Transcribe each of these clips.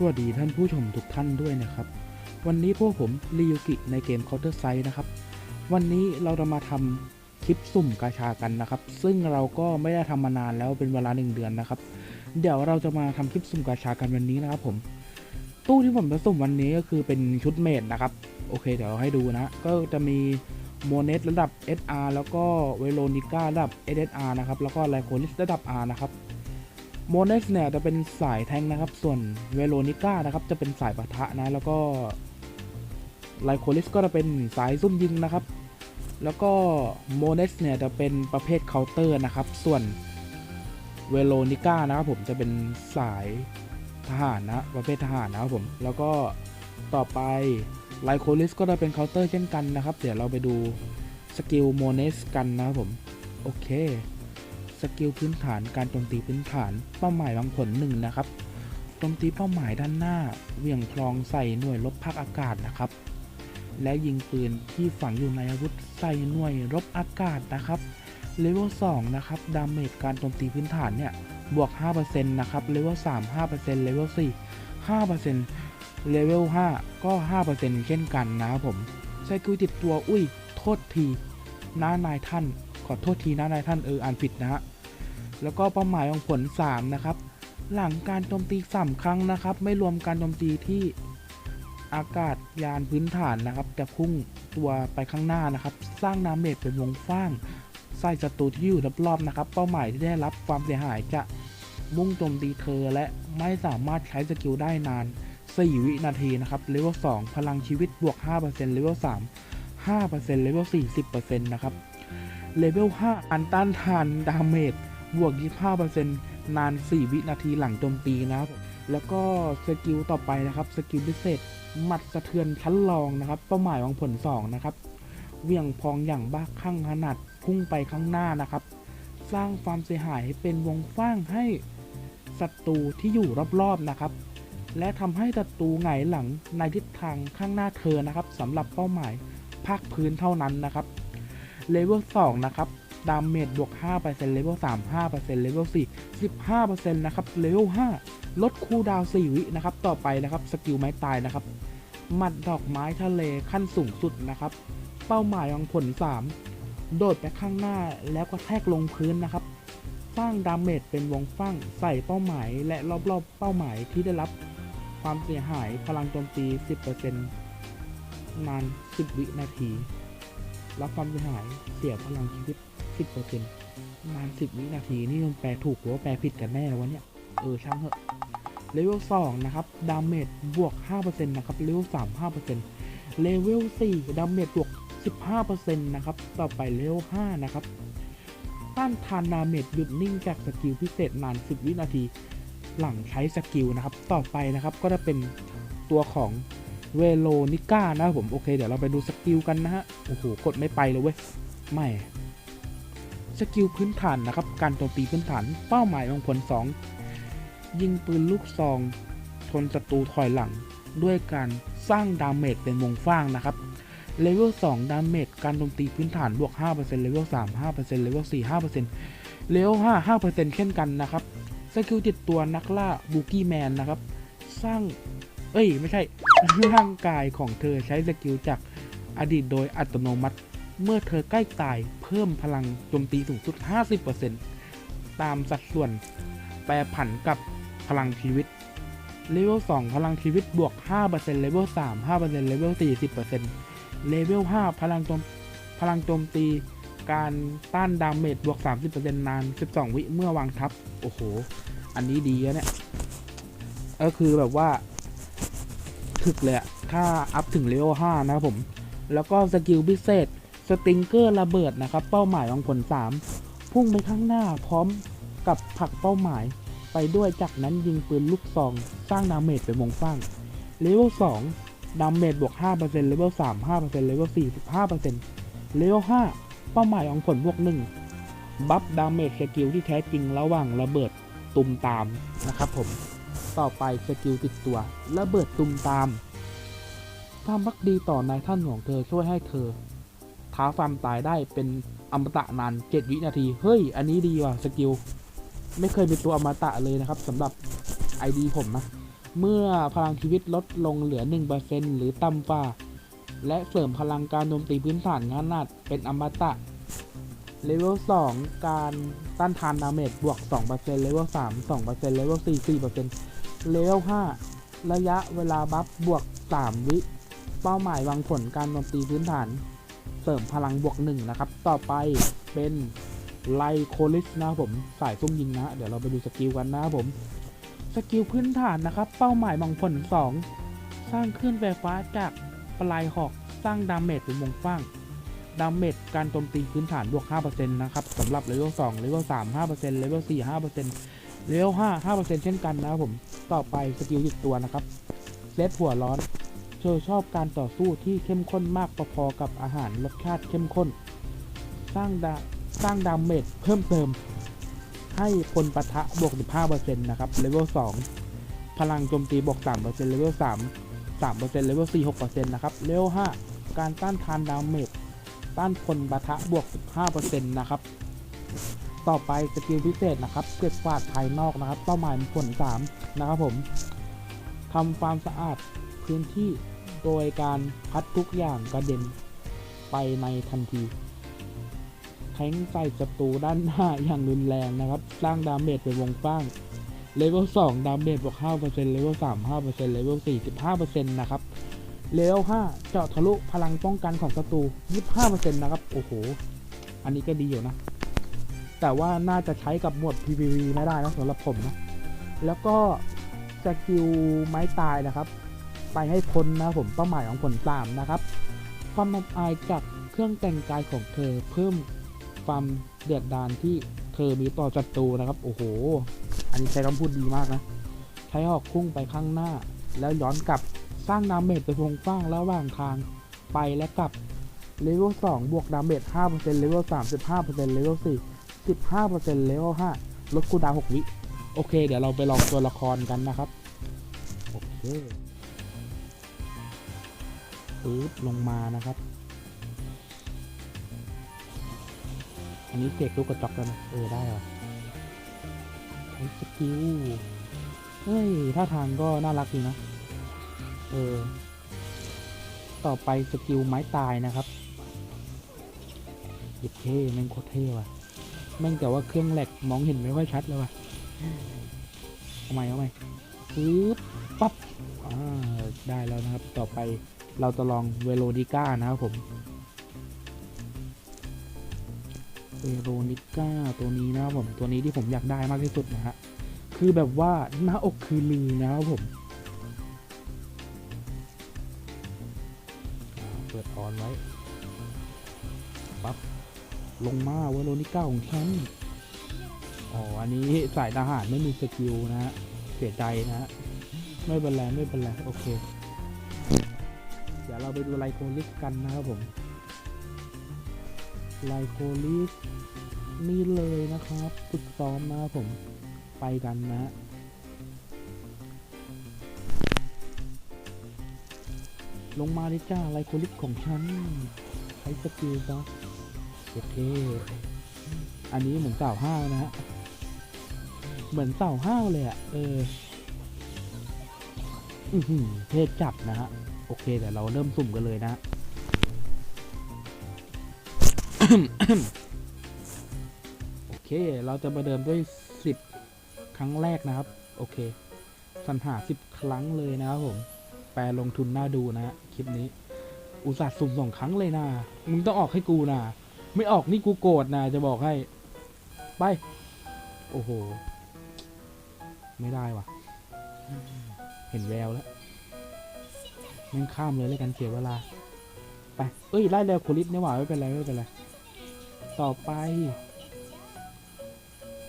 สวัสดีท่านผู้ชมทุกท่านด้วยนะครับ วันนี้พวกผมรียูกิในเกม Counter Strike นะครับ วันนี้เราจะมาทำคลิปสุ่มกาชากันนะครับ ซึ่งเราก็ไม่ได้ทำมานานแล้วเป็นเวลาหนึ่งเดือนนะครับ เดี๋ยวเราจะมาทำคลิปสุ่มกาชากันวันนี้นะครับผม ตู้ที่ผมจะสุ่มวันนี้ก็คือเป็นชุดเมดนะครับ โอเค เดี๋ยวให้ดูนะ ก็จะมีโมเนสระดับ SR แล้วก็เวโรนิก้าระดับ SSR นะครับ แล้วก็ไลโคลิสระดับ R นะครับ โมเนสเนี่ยจะเป็นสายแทงนะครับ ส่วนเวโรนิก้านะครับ จะเป็นสายปะทะนะ แล้วก็ไลโคลิสก็จะเป็นสายซุ่มยิงนะครับ แล้วก็โมเนสเนี่ยจะเป็นประเภทเคาน์เตอร์นะครับ ส่วนเวโรนิก้านะครับผมจะเป็นสายทหารนะประเภททหารนะครับผม แล้วก็ต่อไปไลโคลิสก็จะเป็นเคาน์เตอร์เช่นกันนะครับ เดี๋ยวเราไปดูสกิลโมเนสกันนะครับผม โอเค สกิลพื้นฐานการโจมตีพื้นฐานเป้าหมายวางผลหนึ่งนะครับโจมตีเป้าหมายด้านหน้าเหวี่ยงคลองใส่หน่วยรบภาคอากาศนะครับ และยิงปืนที่ฝังอยู่ในอาวุธใส่หน่วยรบอากาศนะครับเลเวล2นะครับดาเมจการโจมตีพื้นฐานเนี่ยบวก 5%นะครับเลเวล3 5%เลเวล4 5%เลเวล5ก็ 5%เช่นกันนะครับผมสกิลติดตัวอุ้ย โทษทีน้านายท่าน ขอโทษทีนะนายท่านเอออ่านผิดนะฮะแล้วก็เป้าหมายของผล 3 นะครับ หลังการโจมตี 3 ครั้งนะครับ ไม่รวมการโจมตีที่อากาศยานพื้นฐานนะครับ จะพุ่งตัวไปข้างหน้านะครับ สร้างดาเมจเป็นวงฟ้างใส่ศัตรูที่อยู่รอบๆนะครับ เป้าหมายที่ได้รับความเสียหายจะมุ่งโจมตีเธอและไม่สามารถใช้สกิลได้นาน 4 วินาทีนะครับเลเวล2พลังชีวิตบวก 5%เลเวล3 5%เลเวล4 10%นะครับ เลเวล 5 อันต้านทานดาเมจบวก 25%นาน 4 วินาทีหลังโจมตีนะครับ แล้วก็สกิลต่อไปนะครับ สกิลพิเศษ หมัดสะเทือนชั้นรองนะครับ เป้าหมายวางผล 2 นะครับเหวี่ยงพองอย่างบ้าคลั่งขนาดพุ่งไปข้างหน้านะครับ สร้างความเสียหายให้เป็นวงฟ้างให้ศัตรูที่อยู่รอบๆนะครับ และทำให้ศัตรูหงหลังในทิศทางข้างหน้าเธอนะครับสำหรับเป้าหมายภาคพื้นเท่านั้นนะครับ เลเวล2นะครับดาเมจบวก5%เลเวล3 5%เลเวล4 15%นะครับเลเวล5ลดคูลดาวน์4วินะครับ ต่อไปนะครับ สกิลไม้ตายนะครับ หมัดดอกไม้ทะเลขั้นสูงสุดนะครับ เป้าหมายวางผล 3 โดดไปข้างหน้าแล้วก็แทกลงพื้นนะครับ สร้างดาเมจเป็นวงฟั่งใส่เป้าหมายและรอบๆ เป้าหมายที่ได้รับความเสียหายพลังโจมตี 10%นาน 10 วินาที รับความเสียหายเสียพลังชีวิต10%นาน10วินาทีนี่มันแปลถูกหรือว่าแปลผิดกันแน่แล้ววะเนี่ย เออ ช่างเถอะเลเวล2นะครับ ดาเมจบวก5%นะครับ เลเวล3 5%เลเวล4ดาเมจบวก15%นะครับ ต่อไปเลเวล5นะครับ ต้านทานดาเมจหยุดนิ่งจากสกิลพิเศษนาน10วินาที หลังใช้สกิลนะครับ ต่อไปนะครับ ก็จะเป็นตัวของ เวโรนิก้านะครับผม โอเค เดี๋ยวเราไปดูสกิลกันนะฮะ โอ้โห กดไม่ไปเลยเว้ย ไม่ สกิลพื้นฐานนะครับ การโจมตีพื้นฐาน เป้าหมายของผล 2 ยิงปืนลูกซองชนศัตรูถอยหลัง ด้วยการสร้างดาเมจเป็นวงฟ้างนะครับ เลเวล 2 ดาเมจ การโจมตีพื้นฐาน บวก 5%เลเวล 3 5%เลเวล 4 5%เลเวล 5 5%เช่นกันนะครับ สกิลติดตัวนักล่าบูกี้แมนนะครับ สร้าง เอ้ย ไม่ใช่ ร่างกายของเธอใช้สกิลจากอดีตโดยอัตโนมัติ เมื่อเธอใกล้ตายเพิ่มพลังโจมตีสูงสุด 50%ตามสัดส่วนแปรผันกับพลังชีวิตเลเวล2พลังชีวิตบวก 5%เลเวล3 5%เลเวล4 10%เลเวล5พลังโจมพลังโจมตีการต้านดาเมจบวก 30%นาน 12 วิเมื่อวางทับ โอ้โห อันนี้ดีอะเนี่ย ก็คือแบบว่า ถึกเลยอะถ้าอัพถึงเลเวล5นะครับผม แล้วก็สกิลพิเศษสติงเกอร์ระเบิดนะครับ เป้าหมายของผล 3 พุ่งไปข้างหน้าพร้อมกับผลักเป้าหมายไปด้วยจากนั้นยิงปืนลูกซอง สร้างดาเมจเป็นวงฟ้างเลเวล2ดาเมจบวก5%เลเวล3 5%เลเวล4 15%เลเวล5เป้าหมายของผลบวก1บัฟดาเมจสกิลที่แท้จริงระหว่างระเบิดตุมตามนะครับผม ต่อไปสกิลติดตัวระเบิดตุมตามความพักดีต่อนายท่านของเธอช่วยให้เธอท้าฟามตายได้เป็นอมตะนาน7วินาที เฮ้ย อันนี้ดีว่ะสกิล ไม่เคยเป็นตัวอมตะเลยนะครับสำหรับ ID ผมนะ เมื่อพลังชีวิตลดลงเหลือ 1%หรือต่ำกว่า และเสริมพลังการโจมตีพื้นฐานงานนาดเป็นอมตะเลเวล2การต้านทานดาเมจบวก 2%เลเวล3 2%เลเวล4 4% เลเวล5ระยะเวลาบัฟบวก 3 วิ เป้าหมายวางผลการโจมตีพื้นฐาน เสริมพลังบวก 1 นะครับ ต่อไปเป็นไลโคลิสนะผมสายซุ่มยิงนะ เดี๋ยวเราไปดูสกิลกันนะผม สกิลพื้นฐานนะครับ เป้าหมายวางผล 2 สร้างคลื่นไฟฟ้าจากปลายหอกสร้างดาเมจเป็นวงกว้างดาเมจการโจมตีพื้นฐานบวก 5%นะครับสำหรับเลเวล2เลเวล3 5%เลเวล4 5% เลเวล5 5%เช่นกันนะครับผม ต่อไปสกิลหยุดตัวนะครับเซตหัวร้อนเธอชอบการต่อสู้ที่เข้มข้นมากพอๆกับอาหารรสชาติเข้มข้น สร้างดาสร้างดาเมจเพิ่มเติม ให้พลปะทะบวก 15%นะครับเลเวล2พลังโจมตีบวก3%เลเวล3 3%เลเวล4 6%นะครับเลเวล5การต้านทานดาเมจต้านพลปะทะบวก 15%นะครับ ต่อไปสกิลพิเศษนะครับเก็บกวาดภายนอกนะครับ เป้าหมายผล3นะครับผมทำความสะอาดพื้นที่โดยการพัดทุกอย่างกระเด็นไปในทันทีแทงใส่ศัตรูด้านหน้าอย่างรุนแรงนะครับ สร้างดาเมจเป็นวงกว้างเลเวล2ดาเมจบวก5%เลเวล3 5%เลเวล4 15%นะครับเลเวล5เจาะทะลุพลังป้องกันของศัตรู25%นะครับ โอ้โห อันนี้ก็ดีอยู่นะ แต่ว่าน่าจะใช้กับหมวด PVV ไม่ได้นะสำหรับผมนะ แล้วก็สกิลไม้ตายนะครับ ไปให้พ้นนะผมเป้าหมายของผลสามนะครับ ความอับอายจากเครื่องแต่งกายของเธอเพิ่มความเดือดดานที่เธอมีต่อศัตรูนะครับ โอ้โห อันนี้ใช้คำพูดดีมากนะใช้หอกพุ่งไปข้างหน้า แล้วย้อนกลับสร้างดาเมจไปวงกว้างระหว่างทางไปและกลับเลเวล2บวกดาเมจ5%เลเวล3 15%เลเวล4 15%เลเวล5ลดคูดาว6วิโอเค เดี๋ยวเราไปลองตัวละครกันนะครับโอเคปึ๊บลงมานะครับ อันนี้เสกลูกกระจอกแล้วนะเออได้เหรอใช้สกิลเฮ้ยท่าทางก็น่ารักดีนะ เออ ต่อไปสกิลไม้ตายนะครับหยิบเท่แม่งโคตรเท่ว่ะ แม่งแต่ว่าเครื่องแหลกมองเห็นไม่ค่อยชัดเลยว่ะทำไมทำไมปึ๊บปั๊บได้แล้วนะครับ ต่อไปเราจะลองเวโรนิก้านะครับผมเวโรนิก้าตัวนี้นะครับผมตัวนี้ที่ผมอยากได้มากที่สุดนะฮะคือแบบว่าหน้าอกคือลือนะครับผมเปิดออนไว้ปั๊บ ลงมาเวโรนิก้าของฉันอ๋อ อันนี้สายทหารไม่มีสกิลนะฮะ เสียใจนะฮะ ไม่เป็นไรไม่เป็นไรโอเค เดี๋ยวเราไปดูไลโคลิสกันนะครับผม ไลโคลิสนี่เลยนะครับฝึกซ้อมนะครับผม ไปกันนะลงมาดิจ้าไลโคลิสของฉันใช้สกิลซะ เคอันนี้เหมือนเสาห้าวนะฮะ เหมือนเสาห้าวเลยอะ่ะเออ อือหือเทพจับนะฮะ โอเคแต่เราเริ่มสุ่มกันเลยนะโอเค เราจะมาเดิมด้วยสิบครั้งแรกนะครับ โอเคสรรหาสิบครั้งเลยนะครับผม แปลลงทุนน่าดูนะฮะ คลิปนี้ อุตส่าห์สุ่มสองครั้งเลยนะ มึงต้องออกให้กูนะ ไม่ออกนี่กูโกรธนะจะบอกให้ ไป โอ้โห ไม่ได้ว่ะ เห็นแววแล้วแม่งข้ามเลยเลยกันเสียเวลา ไป เอ้ยไล่เร็วโคลิสเนี่ยหว่าไม่เป็นไรไม่เป็นไร ต่อไป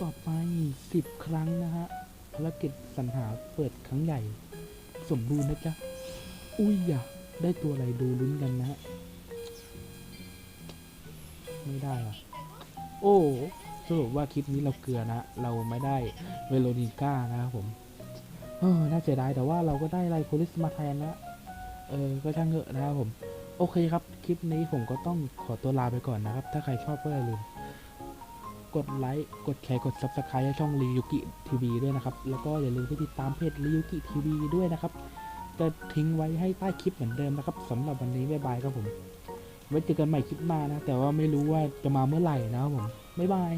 ต่อไปสิบครั้งนะฮะภารกิจสรรหาเปิดครั้งใหญ่ สมบูรณ์นะจ๊ะ อุ้ยอย่าได้ตัวอะไรดูลุ้นกันนะฮะ ไม่ได้อะโอ้สรุปว่าคลิปนี้เราเกลือนะ เราไม่ได้เวโรนิก้านะครับผมเออน่าเสียดายแต่ว่าเราก็ได้ไลโพลิสมาแทนนะเออก็ช่างเถอะนะครับผม โอเคครับ คลิปนี้ผมก็ต้องขอตัวลาไปก่อนนะครับ ถ้าใครชอบก็อย่าลืม กดไลค์กดแชร์กด subscribe ให้ช่องรียุกิทีวีด้วยนะครับ แล้วก็อย่าลืมไปติดตามเพจรียุกิทีวีด้วยนะครับจะทิ้งไว้ให้ใต้คลิปเหมือนเดิมนะครับสำหรับวันนี้บ๊ายบายครับผม ไว้เจอกันใหม่คลิปหน้านะ แต่ว่าไม่รู้ว่าจะมาเมื่อไหร่นะผม บ๊ายบาย